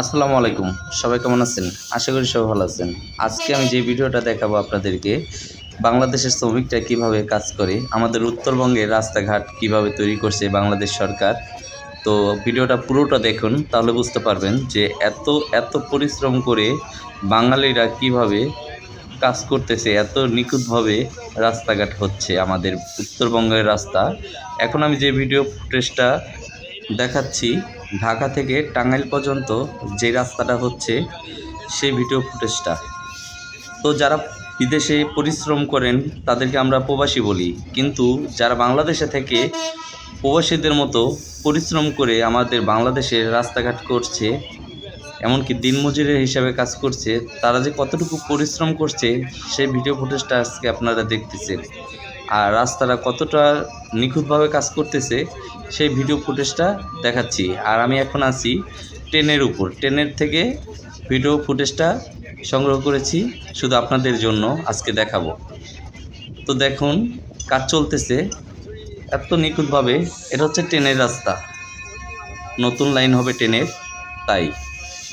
আসসালামু আলাইকুম। সবাই কেমন আছেন? আশা করি সবাই ভালো আছেন। আজকে আমি যে ভিডিওটা দেখাবো আপনাদেরকে, বাংলাদেশের শ্রমিকরা কীভাবে কাজ করে, আমাদের উত্তরবঙ্গের রাস্তাঘাট কীভাবে তৈরি করছে বাংলাদেশ সরকার। তো ভিডিওটা পুরোটা দেখুন, তাহলে বুঝতে পারবেন যে এত এত পরিশ্রম করে বাঙালিরা কীভাবে কাজ করতেছে, এত নিখুঁতভাবে রাস্তাঘাট হচ্ছে আমাদের উত্তরবঙ্গের রাস্তা। এখন আমি যে ভিডিও ফুটেজটা দেখাচ্ছি ঢাকা থেকে টাঙ্গাইল পর্যন্ত যে রাস্তাটা হচ্ছে সেই ভিডিও ফুটেজটা তো যারা বিদেশে পরিশ্রম করেন, তাদেরকে আমরা প্রবাসী বলি। কিন্তু যারা বাংলাদেশে থেকে প্রবাসীদের মতো পরিশ্রম করে আমাদের বাংলাদেশের রাস্তাঘাট করছে, এমনকি দিনমজুরের হিসাবে কাজ করছে, তারা যে কতটুকু পরিশ্রম করছে, সেই ভিডিও ফুটেজটা আজকে আপনারা দেখতেছেন। আর রাস্তাটা কতটা নিখুঁতভাবে কাজ করতেছে, সেই ভিডিও ফুটেজটা দেখাচ্ছি। আর আমি এখন আছি ট্রেনের উপর। ট্রেনের থেকে ভিডিও ফুটেজটা সংগ্রহ করেছি শুধু আপনাদের জন্য, আজকে দেখাবো। তো দেখুন, কাজ চলতেছে এত নিখুঁতভাবে, এটা হচ্ছে ট্রেনের রাস্তা। নতুন লাইন হবে ট্রেনের, তাই।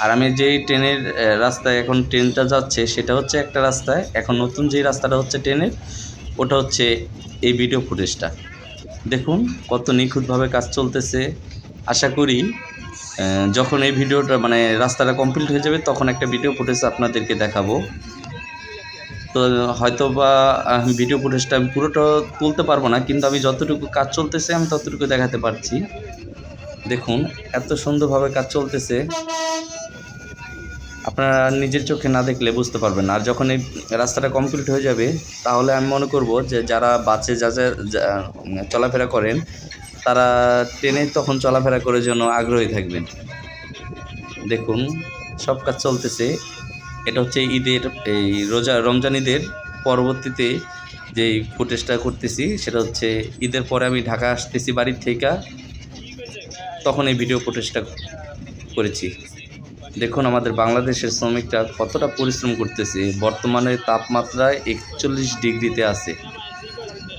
আর আমি যেই ট্রেনের রাস্তায় এখন ট্রেনটা যাচ্ছে, সেটা হচ্ছে একটা রাস্তায় এখন নতুন যেই রাস্তাটা হচ্ছে ট্রেনের ওটা হচ্ছে এই ভিডিও ফুটেজটা দেখুন কত নিখুঁতভাবে কাজ চলতেছে। আশা করি যখন এই ভিডিওটা মানে রাস্তাটা কমপ্লিট হয়ে যাবে, তখন একটা ভিডিও ফুটেজ আপনাদেরকে দেখাবো। তো হয়তো বা ভিডিও ফুটেজটা আমি পুরোটা তুলতে পারব না, কিন্তু আমি যতটুকু কাজ চলতেছে, আমি ততটুকু দেখাতে পারছি। দেখুন, এত সুন্দরভাবে কাজ চলতেছে। আপনারা নিজের চোখে না দেখলে বুঝতে পারবেন আর যখন এই রাস্তাটা কমপ্লিট হয়ে যাবে, তাহলে আমি মনে করব যে যারা বাসে যা যা যা- চলাফেরা করেন, তারা ট্রেনে তখন চলাফেরা করার জন্য আগ্রহী থাকবেন। দেখুন, সব কাজ চলতেছে। এটা হচ্ছে ঈদের এই রোজা, রমজান ঈদের পরবর্তীতে যেই ফুটেজটা করতেছি, সেটা হচ্ছে ঈদের পরে আমি ঢাকা আসতেছি বাড়ির থেকে। তখন এই ভিডিও ফুটেজটা করেছি। দেখুন, আমাদের বাংলাদেশের শ্রমিকরা কতটা পরিশ্রম করতেছে। বর্তমানে তাপমাত্রা একচল্লিশ ডিগ্রিতে আছে,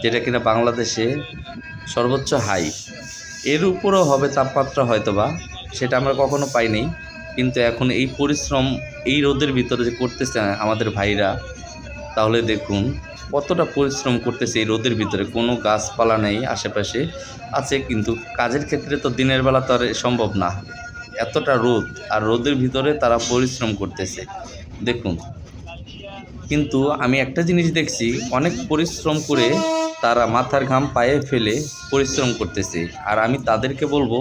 যেটা কিনা বাংলাদেশে সর্বোচ্চ হাই। এর উপরও হবে তাপমাত্রা হয়তোবা, সেটা আমরা কখনো পাইনি। কিন্তু এখন এই পরিশ্রম, এই রোদের ভিতরে যে করতেছে আমাদের ভাইরা, তাহলে দেখুন কতটা পরিশ্রম করতেছে এই রোদের ভিতরে। কোনো গাছপালা নেই, আশেপাশে আছে, কিন্তু কাজের ক্ষেত্রে তো দিনের বেলা তো আর সম্ভব না। এতটা রোদ আর রোদের ভিতরে তারা পরিশ্রম করতেছে। দেখুন। কিন্তু আমি একটা জিনিস দেখছি, অনেক পরিশ্রম করে তারা মাথার ঘাম পায়ে ফেলে পরিশ্রম করতেছে। আর আমি তাদেরকে বলব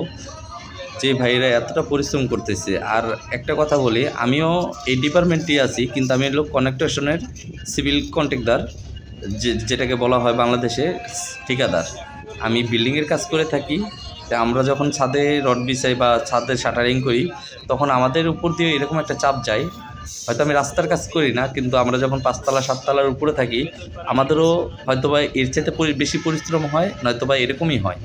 যে ভাইরা এতটা পরিশ্রম করতেছে। আর একটা কথা বলি, আমিও এই ডিপার্টমেন্টেই আছি, কিন্তু আমি হলো কনেকট্রেশনের সিভিল কন্ট্রাক্টর, যে, যেটাকে বলা হয় বাংলাদেশে ঠিকাদার। আমি বিল্ডিংয়ের কাজ করে থাকি আমরা যখন ছাদে রড বিছাই বা ছাদে শাটারিং করি, তখন আমাদের উপর দিয়ে এরকম একটা চাপ যায়। হয়তো আমি রাস্তার কাজ করি না, কিন্তু আমরা যখন পাঁচতলা, সাততলার উপরে থাকি, আমাদেরও হয়তোবা এর চাইতে বেশি পরিশ্রম হয়, নয়তোবা এরকমই হয়।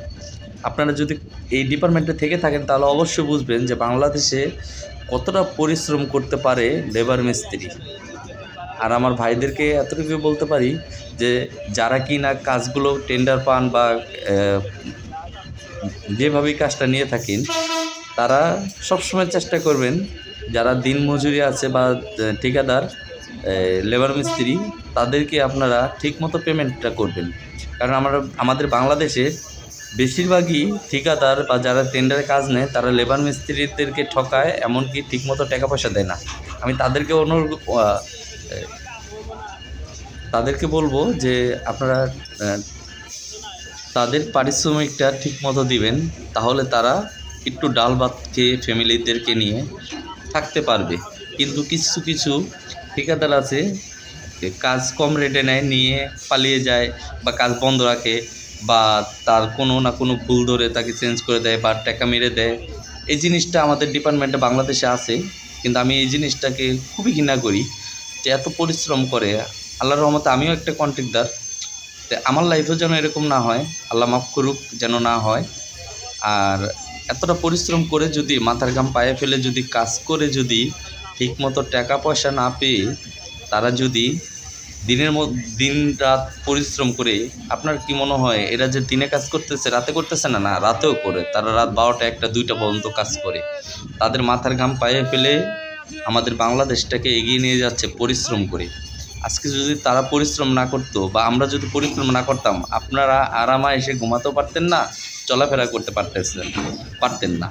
আপনারা যদি এই ডিপার্টমেন্টে থেকে থাকেন, তাহলে অবশ্যই বুঝবেন যে বাংলাদেশে কতটা পরিশ্রম করতে পারে লেবার মিস্ত্রি। আর আমার ভাইদেরকে এতটুকু বলতে পারি যে, যারা কি না কাজগুলো টেন্ডার পান বা যেভাবেই কাজটা নিয়ে থাকেন, তারা সবসময় চেষ্টা করবেন, যারা দিন মজুরি আছে বা ঠিকাদার লেবার মিস্ত্রি, তাদেরকে আপনারা ঠিকমতো পেমেন্টটা করবেন। কারণ আমরা, আমাদের বাংলাদেশে বেশিরভাগই ঠিকাদার বা যারা টেন্ডারে কাজ নেয়, তারা লেবার মিস্ত্রিদেরকে ঠকায়, এমনকি ঠিকমতো টাকা পয়সা দেয় না। আমি তাদেরকে অনুরোধ তাদেরকে বলব যে, আপনারা তাদের পারিশ্রমিকটা ঠিকমতো দিবেন, তাহলে তারা একটু ডাল ভাত খেয়ে ফ্যামিলিদেরকে নিয়ে থাকতে পারবে। কিন্তু কিছু কিছু ঠিকাদার আছে কাজ কম রেটে নেয়, নিয়ে পালিয়ে যায় বা কাজ বন্ধ রাখে বা তার কোনো না কোনো ভুল ধরে তাকে চেঞ্জ করে দেয় বা টাকা মেরে দেয়। এই জিনিসটা আমাদের ডিপার্টমেন্টে বাংলাদেশে আছে, কিন্তু আমি এই জিনিসটাকে খুবই ঘৃণা করি যে এত পরিশ্রম করে। আল্লাহর রহমতে আমিও একটা কন্ট্রাক্টর তো আমার লাইফেও যেন এরকম না হয়, আল্লাহ মাফ করুক যেন না হয়। আর এতটা পরিশ্রম করে যদি, মাথার ঘাম পায়ে ফেলে যদি, কাজ করে যদি, ঠিকমতো টাকা পয়সা না পেয়ে তারা যদি দিনের দিন রাত পরিশ্রম করে, আপনার কি মনে হয় এরা যে দিনে কাজ করতেছে, রাতে করতেছে না? না, রাতেও করে। তারা রাত বারোটা একটা, দুইটা পর্যন্ত কাজ করে। তাদের মাথার ঘাম পায়ে ফেলে আমাদের বাংলাদেশটাকে এগিয়ে নিয়ে যাচ্ছে পরিশ্রম করে। আজকে যদি তারা পরিশ্রম না করতো বা আমরা যদি পরিশ্রম না করতাম, আপনারা আরামা এসে ঘুমাতেও পারতেন না, চলাফেরা করতে পারতেছেন, পারতেন না।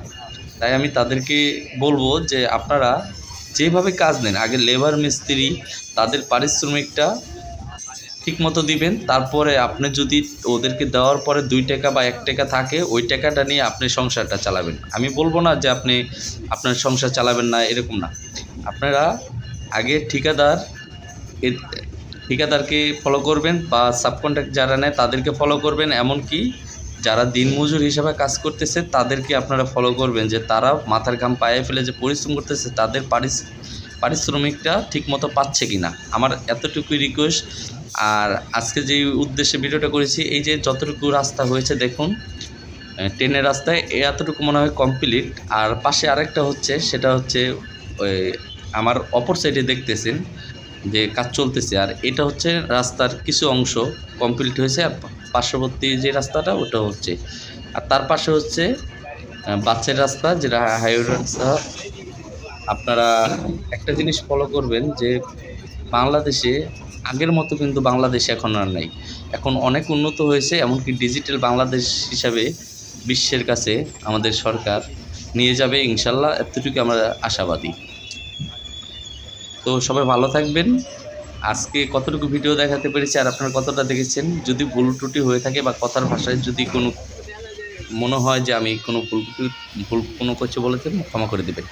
তাই আমি তাদেরকে বলব যে আপনারা যেভাবে কাজ নেন, আগে লেবার মিস্ত্রি, তাদের পারিশ্রমিকটা ঠিকমতো দিবেন, তারপরে আপনি যদি ওদেরকে দেওয়ার পরে দুই টাকা বা এক টাকা থাকে, ওই টাকাটা নিয়ে আপনি সংসারটা চালাবেন। আমি বলব না যে আপনি আপনার সংসার চালাবেন না, এরকম না। আপনারা আগে ঠিকাদার ঠিকাদারকে ফলো করবেন বা সাবকন্ট্রাক্ট যারা নেয় তাদেরকে ফলো করবেন। এমনকি যারা দিনমজুর হিসাবে কাজ করতেছে, তাদেরকে আপনারা ফলো করবেন যে তারা মাথার ঘাম পায়ে ফেলে যে পরিশ্রম করতেছে, তাদের পারিশ্রমিকটা ঠিকমতো পাচ্ছে কি না আমার এতটুকুই রিকোয়েস্ট আর আজকে যে উদ্দেশ্যে ভিডিওটা করেছি, এই যে যতটুকু রাস্তা হয়েছে দেখুন ট্রেনের রাস্তায় এতটুকু মনে হয় কমপ্লিট আর পাশে আরেকটা হচ্ছে, সেটা হচ্ছে আমার অপর সাইডে দেখতেছেন যে কাজ চলতেছে, আর এটা হচ্ছে রাস্তার কিছু অংশ কমপ্লিট হয়েছে, আর পার্শ্ববর্তী যে রাস্তাটা, ওটা হচ্ছে। আর তার পাশে হচ্ছে বাচ্চার রাস্তা, যেটা হাইওয়ে রাস্তা আপনারা একটা জিনিস ফলো করবেন যে বাংলাদেশে আগের মতো কিন্তু বাংলাদেশ এখন আর নাই। এখন অনেক উন্নত হয়েছে, এমনকি ডিজিটাল বাংলাদেশ হিসাবে বিশ্বের কাছে আমাদের সরকার নিয়ে যাবে, ইনশাল্লাহ। এতটুকু আমরা আশাবাদী। তো সবাই ভালো থাকবেন। আজকে কতটুকু ভিডিও দেখাতে পেরেছি আর আপনারা কতটা দেখেছেন? যদি ভুল ত্রুটি হয়ে থাকে বা কথার ভাষায় যদি কোনো মনে হয় যে আমি কোনো ভুল ভুল কোনো কিছু বলেছেন, ক্ষমা করে দেবেন।